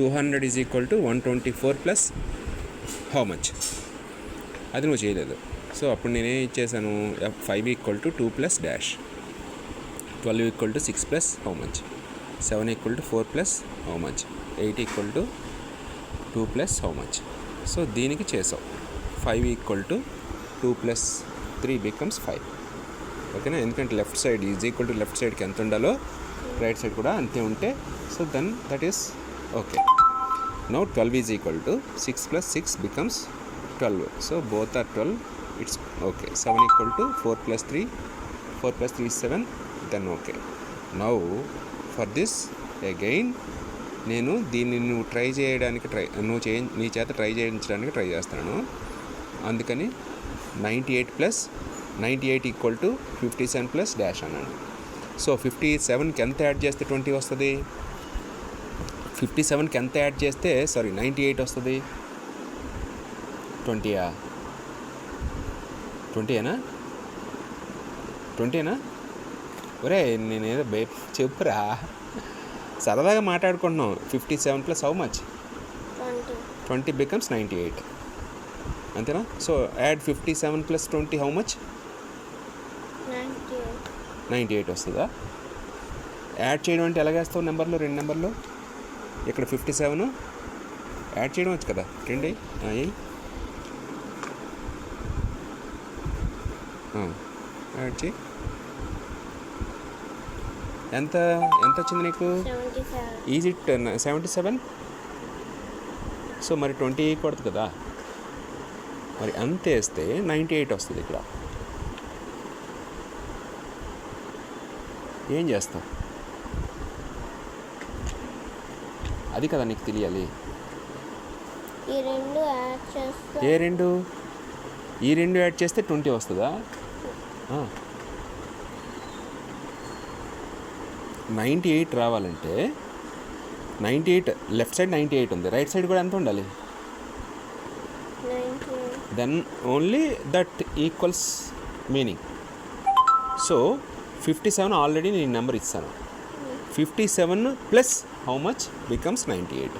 Two hundred is equal to one twenty four plus how much అది నువ్వు చేయలేదు. So అప్పుడు నేనేం ఇచ్చేసాను? Five equal to two plus dash twelve equal to six plus how much seven equal to four plus how much eight equal to two plus how much so దీనికి చేసావు. Five equal to two plus three becomes five ఓకేనా? ఎందుకంటే left side is equal to left సైడ్కి ఎంత ఉండాలో right side కూడా అంతే ఉంటే so then that is okay now twelve is equal to six plus six becomes twelve so both are twelve it's okay seven equal to four plus three four plus three seven then okay now for this again నేను దీన్ని నువ్వు try చేయడానికి try నువ్వు చే నీ చేత try చేయించడానికి try చేస్తాను. అందుకని ninety eight plus ninety eight equal to fifty seven plus dash అన్నాను. సో ఫిఫ్టీ సెవెన్కి ఎంత యాడ్ చేస్తే ట్వంటీ వస్తుంది? ఫిఫ్టీ సెవెన్కి ఎంత యాడ్ చేస్తే సారీ నైంటీ ఎయిట్ వస్తుంది? ట్వంటీయా? ట్వంటీయేనా? ట్వంటీనా ఒరే నేనేదో బే చెప్పురా. సరదాగా మాట్లాడుకుంటున్నాం fifty seven plus how much? Twenty. Becomes ninety eight. అంతేనా? So add fifty seven plus twenty how much? Ninety eight వస్తుందా? యాడ్ చేయడం అంటే ఎలాగేస్తావు నెంబర్లో రెండు నెంబర్లు? ఇక్కడ ఫిఫ్టీ సెవెన్ యాడ్ చేయడం వచ్చు కదా? రెండు యాడ్ చేయి. ఎంత ఎంత వచ్చింది నీకు? Is it seventy seven so మరి ట్వంటీ కొడుతుంది కదా? మరి అంత వేస్తే నైంటీ ఎయిట్ వస్తుంది ఇక్కడ. ఏం చేస్తావు అది కదా నీకు తెలియాలి. ఈ రెండు యాడ్ చేస్తే ఏ రెండు? ఈ రెండు యాడ్ చేస్తే ట్వంటీ వస్తుందా? నైంటీ ఎయిట్ రావాలంటే ninety eight left side ninety eight ఉంది రైట్ సైడ్ కూడా ఎంత ఉండాలి? Then only that equals meaning. So fifty seven already నేను నెంబర్ ఇస్తాను fifty seven plus how much becomes ninety eight.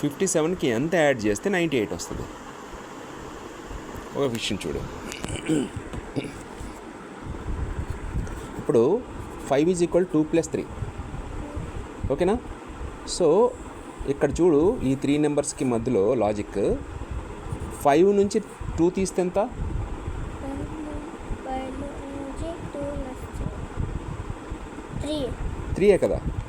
Fifty సెవెన్కి ఎంత యాడ్ చేస్తే నైంటీ ఎయిట్ వస్తుంది. ఒక విషయం చూడు. ఇప్పుడు five is equal two plus three. ఓకేనా? సో ఇక్కడ చూడు ఈ త్రీ నెంబర్స్కి మధ్యలో లాజిక్. ఫైవ్ నుంచి టూ తీస్తే ఎంత? ఫైవ్ నుంచి టూ